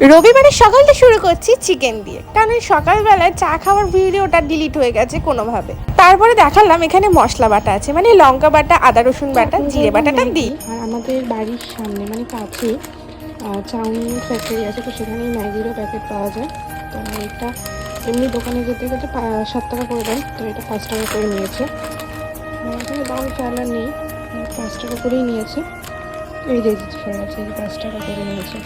রবিবারের সকালটা শুরু করছি চিকেন দিয়ে। কারণ সকালবেলায় চা খাওয়ার ভিডিওটা ডিলিট হয়ে গেছে কোনোভাবে। তারপরে দেখালাম এখানে মশলা বাটা আছে মানে লঙ্কা বাটা আদা রসুন বাটা জিরে বাটাটা দিই। আর আমাদের বাড়ির সামনে মানে কাছে চাউমিন ফ্যাক্টরি আছে তো সেখানে ম্যাগিরও প্যাকেট পাওয়া যায়। তো এটা এমনি দোকানে যেতে পা- সাত টাকা করে দেয় তো এটা পাঁচ টাকা করে নিয়েছে। দাম আর নেই পাঁচ টাকা করেই নিয়েছে। এই রেজিস্টার আছে পাঁচ টাকা করে নিয়েছে।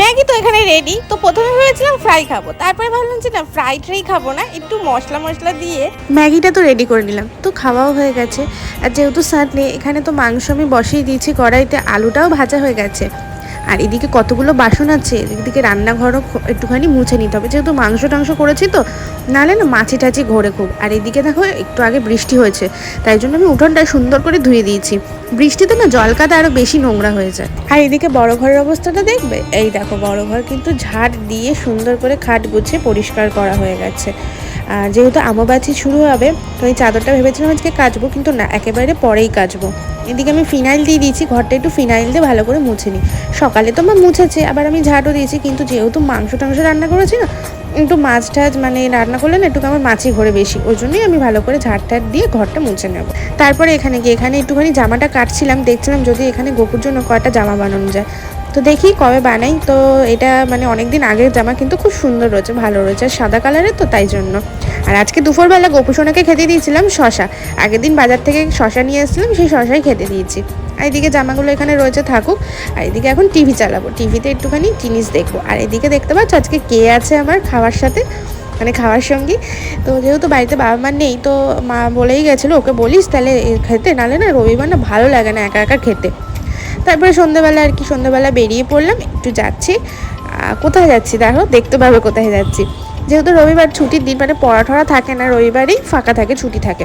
ম্যাগি তো এখানে রেডি তো প্রথমে ভেবেছিলাম ফ্রাই খাব। তারপরে ভাবলাম যে না ফ্রাই ট্রাই খাব না, একটু মশলা মশলা দিয়ে ম্যাগিটা তো রেডি করে নিলাম। তো খাওয়াও হয়ে গেছে। আর যেহেতু সানডে এখানে তো মাংস আমি বসিয়ে দিয়েছি, কড়াইতে আলুটাও ভাজা হয়ে গেছে। আর এদিকে কতগুলো বাসন আছে, এদিকে রান্নাঘরও একটুখানি মুছে নিতে হবে। যেহেতু মাংস টাংস করেছি তো, নাহলে না মাছি টাছি ঘোরে খুব। আর এদিকে দেখো, একটু আগে বৃষ্টি হয়েছে, তাই জন্য আমি উঠোনটা সুন্দর করে ধুয়ে দিয়েছি। বৃষ্টিতে না জল কাদা আরও বেশি নোংরা হয়ে যায়। আর এদিকে বড় ঘরের অবস্থাটা দেখবে? এই দেখো, বড় ঘর কিন্তু ঝাড় দিয়ে সুন্দর করে খাট গুছিয়ে পরিষ্কার করা হয়ে গেছে। যেহেতু আমাবাছি শুরু হবে, তো এই চাদরটা ভেবেছিলাম আজকে কাচবো, কিন্তু না, একেবারে পরেই কাচবো। এদিকে আমি ফিনাইল দিয়ে দিয়েছি, ঘরটা একটু ফিনাইল দিয়ে ভালো করে মুছে নিই। সকালে তো আমার মুছেছে, আবার আমি ঝাড়ও দিয়েছি, কিন্তু যেহেতু মাংস টাংস রান্না করেছি না, একটু মাছ টাছ মানে রান্না করলে না একটু আমার মাছি ঘরে বেশি। ওই জন্যই আমি ভালো করে ঝাড় টাড় দিয়ে ঘরটা মুছে নেব। তারপরে এখানে গিয়ে, এখানে একটুখানি জামাটা কাটছিলাম, দেখছিলাম যদি এখানে গোপুর জন্য কয়টা জামা বানানো যায়। তো দেখি কবে বানাই। তো এটা মানে অনেক দিন আগের জামা কিন্তু খুব সুন্দর রয়েছে, ভালো রয়েছে সাদা কালারের তো তাই জন্য। আর আজকে দুপুরবেলা গোপুসোনাকে খেতে দিয়েছিলাম শশা। আগের দিন বাজার থেকে শশা নিয়ে এসেছিলাম, সেই শশাই খেতে দিয়েছি। আর এদিকে জামাগুলো এখানে রয়েছে থাকুক, আর এদিকে এখন টিভি চালাবো। টিভিতে একটুখানি জিনিস দেখব। আর এদিকে দেখতে পাচ্ছ আজকে কে আছে আমার খাওয়ার সাথে মানে খাওয়ার সঙ্গী। তো যেহেতু বাড়িতে বাবা মা নেই, তো মা বলেই গেছিল, ওকে বলিস তাহলে খেতে, নাহলে না রবিবার না ভালো লাগে না একা একা খেতে। তারপরে সন্ধ্যেবেলা আর কি, সন্ধ্যেবেলা বেরিয়ে পড়লাম, একটু যাচ্ছি। কোথায় যাচ্ছি দেখো? দেখতে পাবে কোথায় যাচ্ছি। যেহেতু রবিবার ছুটির দিন মানে পড়া টড়া থাকে না রবিবারই, ফাঁকা থাকে, ছুটি থাকে।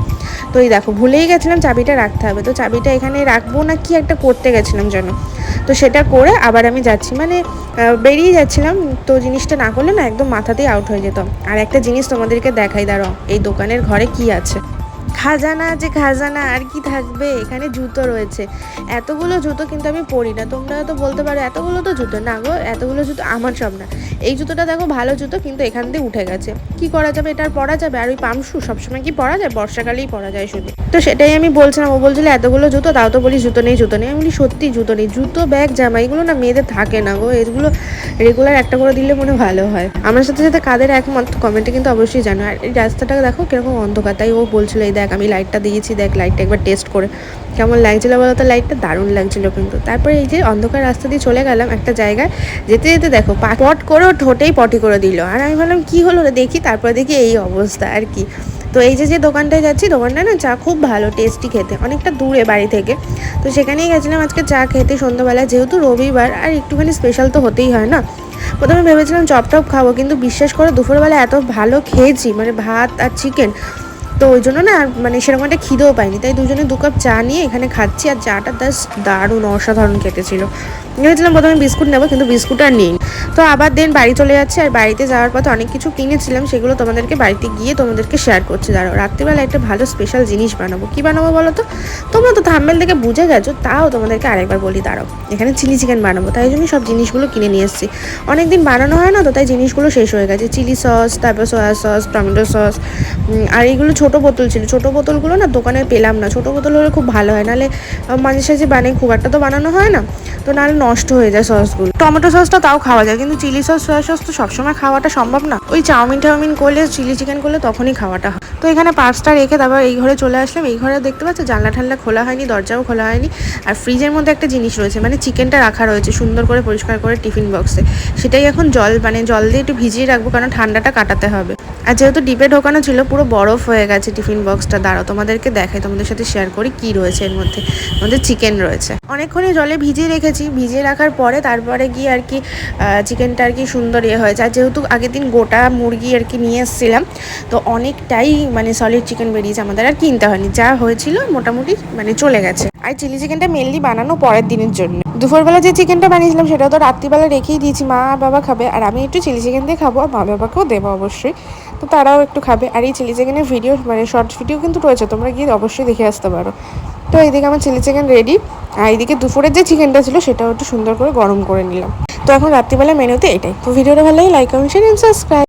তো এই দেখো, ভুলেই গেছিলাম চাবিটা রাখতে হবে। তো চাবিটা এখানে রাখব না কি একটা করতে গেছিলাম যেন। তো সেটা করে আবার আমি যাচ্ছি। মানে বেরিয়ে যাচ্ছিলাম, তো জিনিসটা না করলে না একদম মাথাতেই আউট হয়ে যেত আর একটা জিনিস তোমাদেরকে দেখাই, দাঁড়াও, এই দোকানের ঘরে কি আছে? খাজানা আছে খাজানা আর কি থাকবে? এখানে জুতো রয়েছে। এতগুলো জুতো কিন্তু আমি পরি না। তোমরা তো বলতে পারো, এতগুলো তো জুতো। না গো, এতগুলো জুতো আমার সব না। এই জুতোটা দেখো, ভালো জুতো, কিন্তু এখান দিয়ে উঠে গেছে। কি করা যাবে? এটা আর পরা যাবে? আর ওই পামশু সবসময় কি পরা যায়? বর্ষাকালেই পরা যায় শুধু। তো সেটাই আমি বলছিলাম। ও বলছিল, এতগুলো জুতো, তাও তো বলি জুতো নেই জুতো নেই। আমি বলি, সত্যি জুতো নেই। জুতো, ব্যাগ, জামা, এগুলো না মেয়েদের থাকে না গো। এগুলো রেগুলার একটা করে দিলে মনে ভালো হয়। আমার সাথে সাথে কাদের একমত? কমেন্টে কিন্তু অবশ্যই জানো। আর এই রাস্তাটা দেখো, কীরকম অন্ধকার। তাই ও বলছিল, এই দেখ, আমি লাইটটা দিয়েছি, দেখ লাইটটা একবার টেস্ট করে। কেমন লাগছিল বলো তো? লাইটটা দারুণ লাগছিল কিন্তু। তারপরে এই যে অন্ধকার রাস্তা দিয়ে চলে গেলাম একটা জায়গায়। যেতে যেতে দেখো পট করে ঠোঁটেই পটি করে দিল। আর আমি ভাবলাম, কি হলো দেখি, তারপরে দেখি এই অবস্থা আর কি। তো এই যে যে দোকানটায় যাচ্ছি দোকানটা না চা খুব ভালো টেস্টি খেতে। অনেকটা দূরে বাড়ি থেকে। তো সেখানেই গেছিলাম আজকে চা খেতে সন্ধ্যাবেলা যেহেতু রবিবার, আর একটুখানি স্পেশাল তো হতেই হয় না। প্রথমে ভেবেছিলাম চপ টপ খাব, কিন্তু বিশ্বাস করে, দুপুরবেলা এত ভালো খেয়েছি মানে ভাত আর চিকেন তো ওই জন্য না আর মানে সেরকম একটা খিদেও পাইনি। তাই দুজনে দু কাপ চা নিয়ে এখানে খাচ্ছি আর চাটা দাস দারুণ অসাধারণ খেতে ছিল ভেবেছিলাম প্রথমে বিস্কুট নেব কিন্তু বিস্কুট আর নেই তো আবার দেন বাড়ি চলে যাচ্ছে আর বাড়িতে যাওয়ার পথে অনেক কিছু কিনেছিলাম, সেগুলো তোমাদেরকে বাড়িতে গিয়ে তোমাদেরকে শেয়ার করছি। দাঁড়াও, রাত্রিবেলা একটা ভালো স্পেশাল জিনিস বানাবো। কী বানাবো বলো তো? তোমরা তো থাম্বেল থেকে বুঝে গেছো, তাও তোমাদেরকে আরেকবার বলি, দাঁড়াও। এখানে চিলি চিকেন বানাবো, তাই জন্য সব জিনিসগুলো কিনে নিয়ে এসেছি। অনেক দিন বানানো হয় না তো তাই জিনিসগুলো শেষ হয়ে গেছে। চিলি সস তারপর সয়া সস টমেটো সস আর এইগুলো ছোটো বোতল ছিল। ছোটো বোতলগুলো না দোকানে পেলাম না। ছোটো বোতল হলে খুব ভালো হয়। নাহলে মাঝে সাঝে বানাই। খুব একটা তো বানানো হয় না। তো নাহলে নষ্ট হয়ে যায় সসগুলো। টমেটো সসটা তাও খাওয়া যায়। কিন্তু চিলি সস, সয়া সস তো সবসময় খাওয়াটা সম্ভব না। ওই চাউমিন টাউমিন করলে, চিলি চিকেন করলে তখনই খাওয়াটা হয়। তো এখানে পার্সটা রেখে তারপর এই ঘরে চলে আসলাম। এই ঘরে দেখতে পাচ্ছ জানলা ঠান্ডা খোলা হয়নি, দরজাও খোলা হয়নি। আর ফ্রিজের মধ্যে একটা জিনিস রয়েছে মানে চিকেনটা রাখা রয়েছে সুন্দর করে পরিষ্কার করে টিফিন বক্সে সেটাই এখন জল মানে জল দিয়ে একটু ভিজিয়ে রাখব কারণ ঠান্ডাটা কাটাতে হবে। আর যেহেতু ডিপে ঢোকানো ছিল, পুরো বরফ হয়ে গেছে টিফিন বক্সটা দাঁড়াও, তোমাদেরকে দেখাই, তোমাদের সাথে শেয়ার করি কি রয়েছে এর মধ্যে। আমাদের চিকেন রয়েছে। অনেকক্ষণই জলে ভিজিয়ে রেখেছি। ভিজিয়ে রাখার পরে তারপরে গিয়ে আর কি চিকেনটা আর কি সুন্দর ইয়ে হয়েছে। আর যেহেতু আগের দিন গোটা মুরগি আর কি নিয়ে এসেছিলাম, তো অনেকটাই মানে সলিড চিকেন বেরিয়েছে আমাদের আর কিনতে হয়নি। যা হয়েছিল মোটামুটি মানে চলে গেছে। আর চিলি চিকেনটা মেনলি বানানো পরের দিনের জন্য। দুপুরবেলা যে চিকেনটা বানিয়েছিলাম সেটাও তো রাত্রিবেলা রেখেই দিয়েছি। মা বাবা খাবে। আর আমি একটু চিলি চিকেন দিয়ে খাব। আর মা বাবাকেও দেবো অবশ্যই। তো তারাও একটু খাবে। আর এই চিলি চিকেনের ভিডিও মানে শর্ট ভিডিও কিন্তু রয়েছে। তোমরা গিয়ে অবশ্যই দেখে আসতে পারো। তো এইদিকে আমার চিলি চিকেন রেডি আর এইদিকে দুপুরের যে চিকেনটা ছিল, সেটাও একটু সুন্দর করে গরম করে নিলাম। তো এখন রাত্রিবেলা মেনুতে এটাই। তো ভিডিওটা ভালো লাগে লাইক কমেন্ট শেয়ার সাবস্ক্রাইব